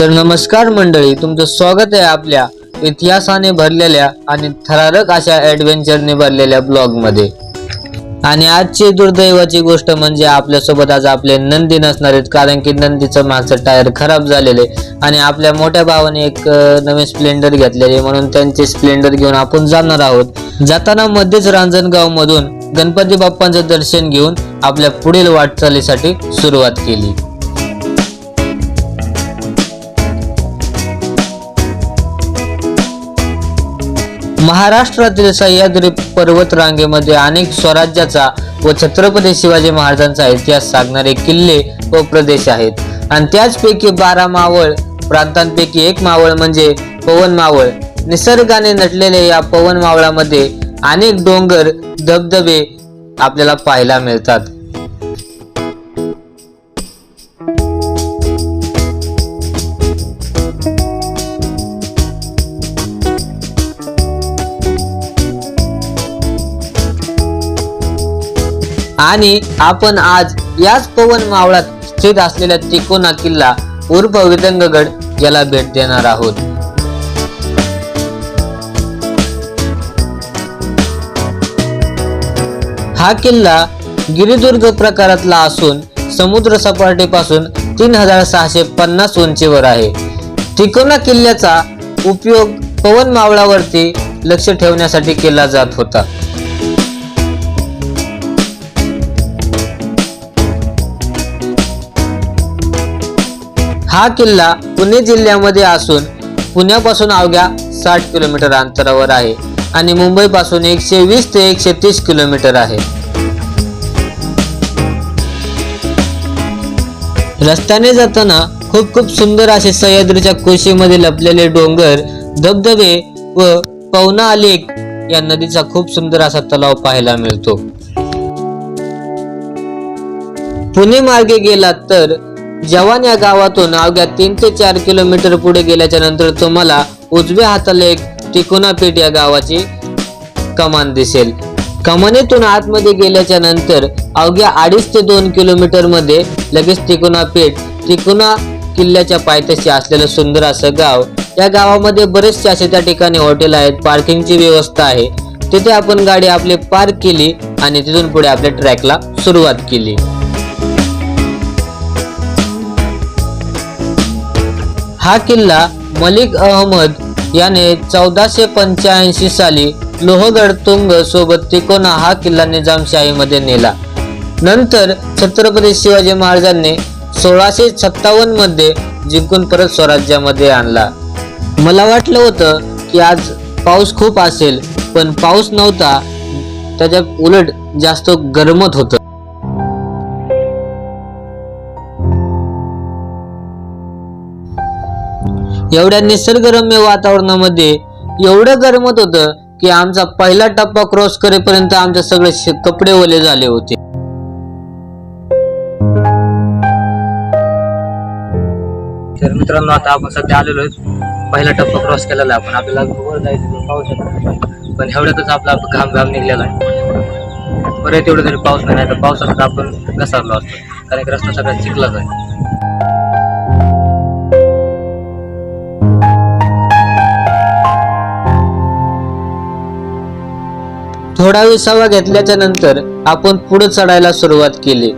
तर नमस्कार मंडळी तुमचं स्वागत आहे आपल्या इतिहासाने भरलेल्या आणि थरारक अशा ऍडव्हेंचरने भरलेल्या ब्लॉगमध्ये आणि आजची दुर्दैवाची गोष्ट म्हणजे आपल्यासोबत आज आपले नंदी नसणार आहेत कारण की नंदीचं मागचं टायर खराब झालेले आणि आपल्या मोठ्या भावाने एक नवीन स्प्लेंडर घेतलेले म्हणून त्यांचे स्प्लेंडर घेऊन आपण जाणार आहोत. जाताना मध्येच रांजणगावमधून गणपती बाप्पांचं दर्शन घेऊन आपल्या पुढील वाटचालीसाठी सुरुवात केली. महाराष्ट्रातील सह्याद्री पर्वत रांगेमध्ये अनेक स्वराज्याचा व छत्रपती शिवाजी महाराजांचा इतिहास सांगणारे किल्ले व प्रदेश आहेत. आणि त्याचपैकी बारा मावळ प्रांतांपैकी एक मावळ म्हणजे पवन मावळ. निसर्गाने नटलेल्या या पवन मावळामध्ये अनेक डोंगर धबधबे आपल्याला पाहायला मिळतात. आणि आपण आज याच पवन मावळात स्थित असलेल्या तिकोना किल्ला उर्फ विदंगगड याला भेट देणार आहोत. हा किल्ला गिरिदुर्ग प्रकारातला असून समुद्र सपाटीपासून तीन हजार सहाशे पन्नास उंचीवर आहे. तिकोना किल्ल्याचा उपयोग पवन मावळावरती लक्ष ठेवण्यासाठी केला जात होता. हा किल्ला पुणे जिल्ह्यामध्ये असून पुण्यापासून अवघ्या साठ किलोमीटर अंतरावर आहे आणि मुंबईपासून एकशे वीस ते एकशे तीस किलोमीटर आहे. रस्त्याने जाताना खूप खूप सुंदर असे सह्याद्रीच्या कुशीमध्ये लपलेले डोंगर धबधबे व पवना आलेख या नदीचा खूप सुंदर असा तलाव पाहायला मिळतो. पुणे मार्गे गेलात तर जवान या गावातून अवघ्या तीन ते चार किलोमीटर पुढे गेल्याच्यानंतर तुम्हाला उजव्या हाताला एक तिकोना या गावाची कमान दिसेल. कमानीतून आतमध्ये गेल्याच्यानंतर अवघ्या अडीच ते दोन किलोमीटरमध्ये लगेच तिकोना पेठ तिकोना किल्ल्याच्या पायथ्याशी असलेलं सुंदर असं गाव. या गावामध्ये बरेचसे असे त्या ठिकाणी हॉटेल आहेत पार्किंगची व्यवस्था आहे. तिथे आपण गाडी आपली पार्क केली आणि तिथून पुढे आपल्या ट्रॅकला सुरुवात केली. हा किल्ला मलिक अहमद याने चौदाशे पंच्याऐंशी साली लोहगड तुंग सोबत तिकोना हा किल्ला निजामशाहीमध्ये नेला. नंतर छत्रपती शिवाजी महाराजांनी सोळाशे सत्तावन्नमध्ये जिंकून परत स्वराज्यामध्ये आणला. मला वाटलं होतं की आज पाऊस खूप असेल पण पाऊस नव्हता. त्याच्या उलट जास्त गरमत होतं. एवढ्या निसर्गरम्य वातावरणामध्ये एवढं गरमत होतं की आमचा पहिला टप्पा क्रॉस करेपर्यंत आमचे सगळे कपडे ओले झाले होते. तर मित्रांनो आता आपण सध्या आलेलो आहे पहिला टप्पा क्रॉस केलेला आहे. आपण आपल्याला वर जायचं पाहू शकतो. पण एवढ्यातच आपला घाम घाम निघलेला आहे. बरं तेवढं तरी पाऊस नाही तर पावसात आपण घसरलो असतो. कारण की रस्ता सगळ्यात चिखलाच आहे. थोडा विसावा घेतल्याच्या नंतर आपण पुढे चढायला सुरुवात केली.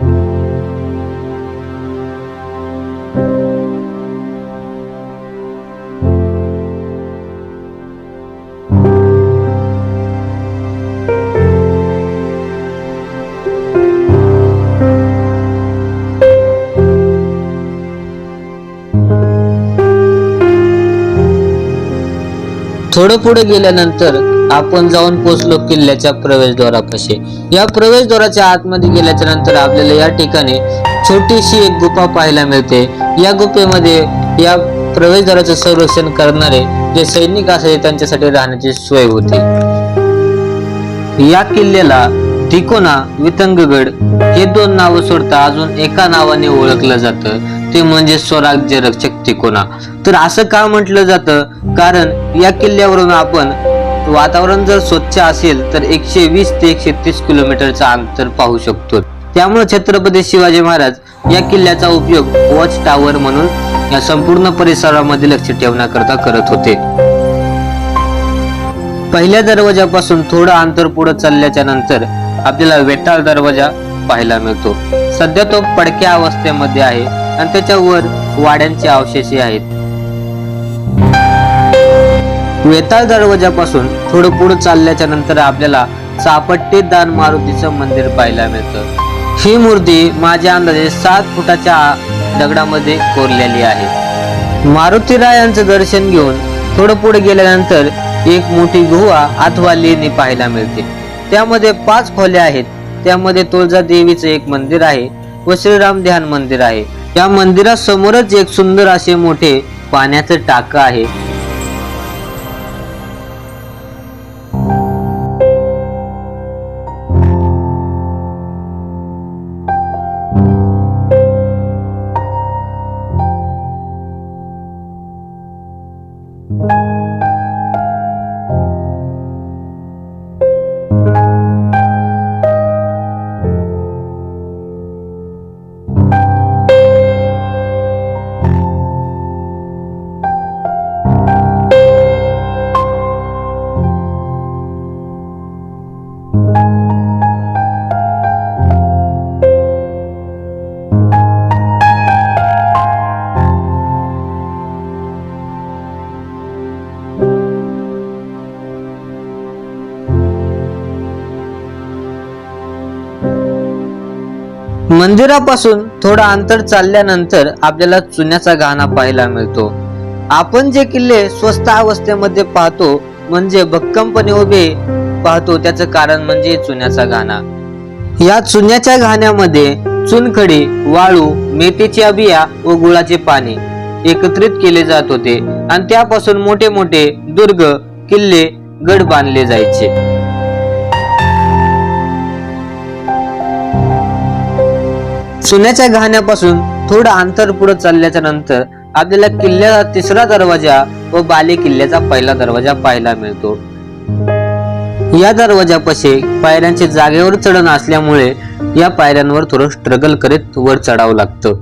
थोडं पुढे गेल्यानंतर आपण जाऊन पोहोचलो किल्ल्याच्या प्रवेशद्वारापाशी या प्रवेशद्वाराच्या आतमध्ये गेल्याच्यानंतर आपल्याला या ठिकाणी छोटीशी एक गुफा पाहायला मिळते. या गुफेमध्ये या प्रवेशद्वाराचं संरक्षण करणारे जे सैनिक असायचे त्यांच्यासाठी राहण्याची सोय होती. या किल्ल्याला तिकोना वितंगगड हे दोन नावं सोडता अजून एका नावाने ओळखलं जातं. ते म्हणजे स्वराज्य रक्षक तिकोना तर असं का म्हटलं जातं? कारण या किल्ल्यावरून आपण वातावरण जर स्वच्छ असेल तर एकशे वीस ते एकशे तीस किलोमीटरचा अंतर पाहू शकतो. त्यामुळे छत्रपती शिवाजी महाराज या किल्ल्याचा उपयोग वॉच टावर म्हणून या संपूर्ण परिसरामध्ये लक्ष ठेवण्याकरता करत होते. पहिल्या दरवाजापासून थोडं अंतर पुढे चालल्याच्या नंतर आपल्याला वेताळ दरवाजा पाहायला मिळतो. सध्या तो पडक्या अवस्थेमध्ये आहे आणि त्याच्यावर वाड्यांचे अवशेषही आहेत. वेताळ दरवाजापासून थोडं पुढे चालल्याच्या नंतर आपल्याला चापट्टी दान मारुतीचं मंदिर पाहायला मिळतं. ही मूर्ती माझ्या अंदाजे सात फुटाच्या दगडामध्ये कोरलेली आहे. मारुतीरायांचं दर्शन घेऊन थोडं पुढे गेल्यानंतर एक मोठी गुहा अथवा लेणी पाहायला मिळते. त्यामध्ये पाच खोल्या आहेत. त्यामध्ये तुळजा देवीचं एक मंदिर आहे व श्रीराम ध्यान मंदिर आहे. या मंदिरासमोरच एक सुंदर असे मोठे पाण्याचं टाकं आहे. मंदिरापासून थोडं अंतर चालल्यानंतर आपल्याला चुन्याचा गाणा पाहायला मिळतो. आपण जे किल्ले स्वस्त अवस्थेमध्ये पाहतो म्हणजे भक्कमपणे उभे पाहतो त्याचं कारण म्हणजे चुन्याचा घाणा या चुन्याच्या घाण्यामध्ये चुनखडी वाळू मेथीच्या बिया व गुळाचे पाणी एकत्रित केले जात होते आणि त्यापासून मोठे मोठे दुर्ग किल्ले गड बांधले जायचे. सोन्याच्या घाण्यापासून थोडं अंतर पुढे चालल्याच्या नंतर आपल्याला किल्ल्याचा तिसरा दरवाजा व बाले किल्ल्याचा पहिला दरवाजा पाहायला मिळतो. या दरवाजापाशी पायऱ्यांचे जागेवर चढण असल्यामुळे या पायऱ्यांवर थोडं स्ट्रगल करीत वर चढावं लागतं.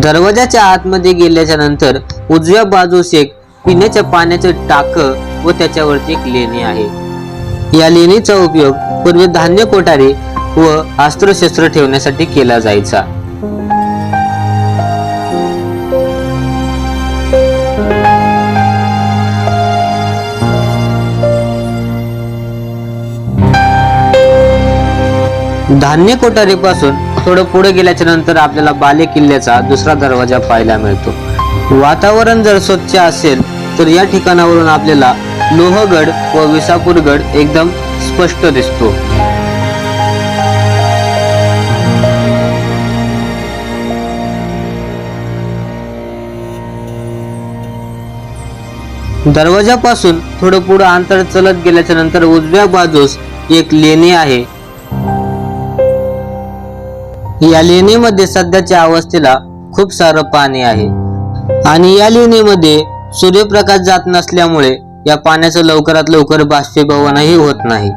दरवाजाच्या आतमध्ये गेल्याच्यानंतर उजव्या बाजूस एक पिण्याच्या पाण्याचे टाक व त्याच्यावरती एक लेणी आहे. या लेणीचा उपयोग पूर्वी धान्य कोठारी व अस्त्रशस्त्र ठेवण्यासाठी केला जायचा. धान्य कोठारीपासून थोडं पुढे गेल्याच्यानंतर आपल्याला बाले किल्ल्याचा दुसरा दरवाजा पाहायला मिळतो. वातावरण जर स्वच्छ असेल तर या ठिकाणावरून आपल्याला लोहगड व विसापूरगड एकदम स्पष्ट दिसतो. दरवाजापासून थोडं पुढं अंतर चलत गेल्याच्यानंतर उजव्या बाजूस एक लेणी आहे. या लेणीमध्ये सध्याच्या अवस्थेला खूप सारं पाणी आहे. आणि या लेणीमध्ये सूर्यप्रकाश जात नसल्यामुळे या पाण्याचं लवकरात लवकर बाष्पीभवनही होत नाही.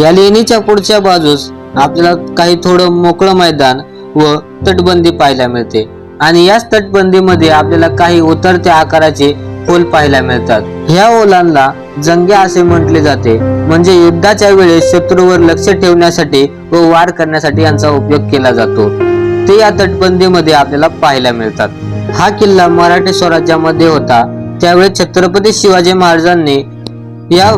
या लेणीच्या पुढच्या बाजूस आपल्याला काही थोडं मोकळं मैदान व तटबंदी पाहायला मिळते. आणि याच तटबंदीमध्ये आपल्याला काही उतरत्या आकाराचे पोल पाहायला मिळतात. ह्या ओलांना जंग्या असे म्हटले जाते. म्हणजे युद्धाच्या वेळेस शत्रूवर लक्ष ठेवण्यासाठी व वार करण्यासाठी यांचा उपयोग केला जातो. ते या तटबंदीमध्ये आपल्याला पाहायला मिळतात. हा किल्ला मराठी स्वराज्यामध्ये होता. त्यावेळी छत्रपती शिवाजी महाराजांनी या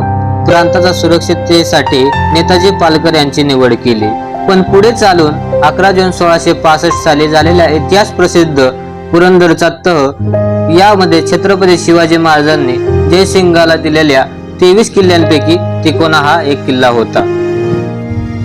प्रांताच्या सुरक्षिततेसाठी नेताजी पालकर यांची निवड केली. पण पुढे चालून अकरा जून सोळाशे पासष्ट साली झालेल्या इतिहास प्रसिद्ध पुरंदरचा तह यामध्ये छत्रपती शिवाजी महाराजांनी जयसिंगाला दिलेल्या तेवीस किल्ल्यांपैकी तिकोना हा एक किल्ला होता.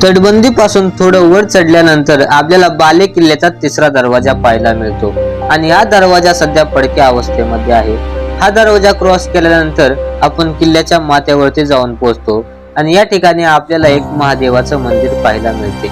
तटबंदी पासून थोडं वर चढल्यानंतर आपल्याला बाले किल्ल्याचा तिसरा दरवाजा पाहायला मिळतो. आणि हा दरवाजा सध्या पडक्या अवस्थेमध्ये आहे. हा दरवाजा क्रॉस केल्यानंतर आपण किल्ल्याच्या माथ्यावरती जाऊन पोहोचतो आणि या ठिकाणी आपल्याला एक महादेवाचं मंदिर पाहायला मिळते.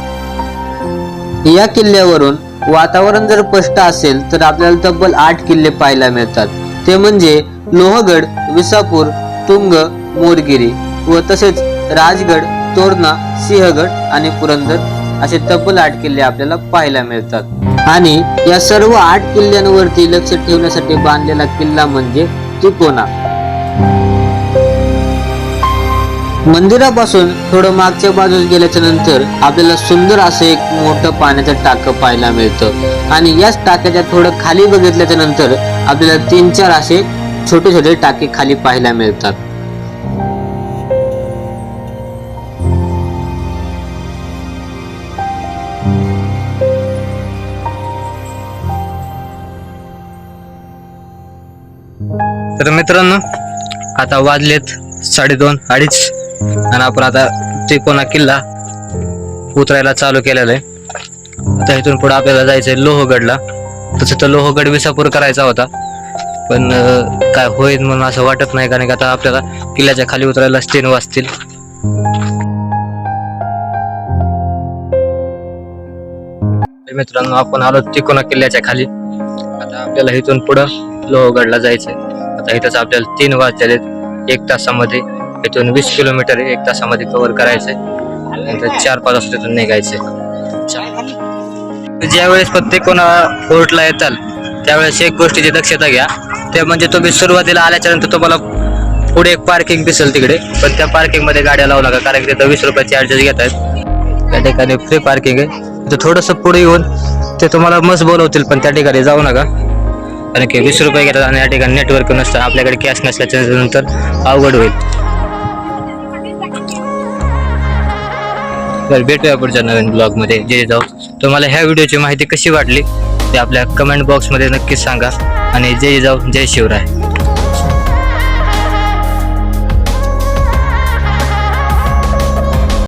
या किल्ल्यावरून वातावरण जर स्पष्ट असेल तर आपल्याला तब्बल आठ किल्ले पाहायला मिळतात. ते म्हणजे लोहगड विसापूर तुंग मोरगिरी व तसेच राजगड तोरणा सिंहगड आणि पुरंदर असे तब्बल आठ किल्ले आपल्याला पाहायला मिळतात. आणि या सर्व आठ किल्ल्यांवरती लक्ष ठेवण्यासाठी बांधलेला किल्ला म्हणजे तिकोना मंदिरापासून थोडं मागच्या बाजूस गेल्याच्यानंतर आपल्याला सुंदर असं एक मोठं पाण्याचं टाकं पाहायला मिळतं. आणि याच टाक्याच्या थोडं खाली बघितल्याच्या नंतर आपल्याला तीन चार असे छोटे छोटे टाके खाली पाहायला मिळतात. तर मित्रांनो आता वाजलेत साडेदोन अडीच. आणि आपण आता त्रिकोणा किल्ला उतरायला चालू केलेला आहे. आता इथून पुढे आपल्याला जायचंय लोहगडला. तसं तर लोहगड विसापूर करायचा होता. पण काय होईल म्हणून असं वाटत नाही कारण की आता आपल्याला किल्ल्याच्या खाली उतरायला तीन वाजतील. मित्रांनो आपण आलो तिकोणा किल्ल्याच्या खाली. आता आपल्याला इथून पुढं लोहगडला जायचंय. आता इथंच आपल्याला तीन वाजलेत एक तासामध्ये. इथून वीस किलोमीटर एक तासामध्ये कव्हर करायचंय. नंतर चार पाच वाजता इथून निघायचंय. ज्यावेळेस प्रत्येक कोणा फोर्टला येताल त्यावेळेस एक गोष्टीची दक्षता घ्या. ते म्हणजे तुम्ही सुरुवातीला आल्याच्यानंतर तुम्हाला पुढे एक पार्किंग दिसेल तिकडे. पण त्या पार्किंगमध्ये गाड्या लावू नका कारण की तिथं वीस रुपयाचे चार्जेस घेत आहेत. त्या ठिकाणी फ्री पार्किंग आहे. तिथं थोडंसं पुढे येऊन ते तुम्हाला मस्त बोलवतील पण त्या ठिकाणी जाऊ नका. कारण की वीस रुपये घेतात आणि या ठिकाणी नेटवर्क नसतं. आपल्याकडे कॅश नसल्याच्या नंतर अवघड होईल. तर भेटूया पुढच्या नवीन ब्लॉगमध्ये जे जाऊ. तुम्हाला ह्या व्हिडिओची माहिती कशी वाटली ते आपल्या कमेंट बॉक्समध्ये नक्कीच सांगा. आणि जय जाऊ. जय शिवराय.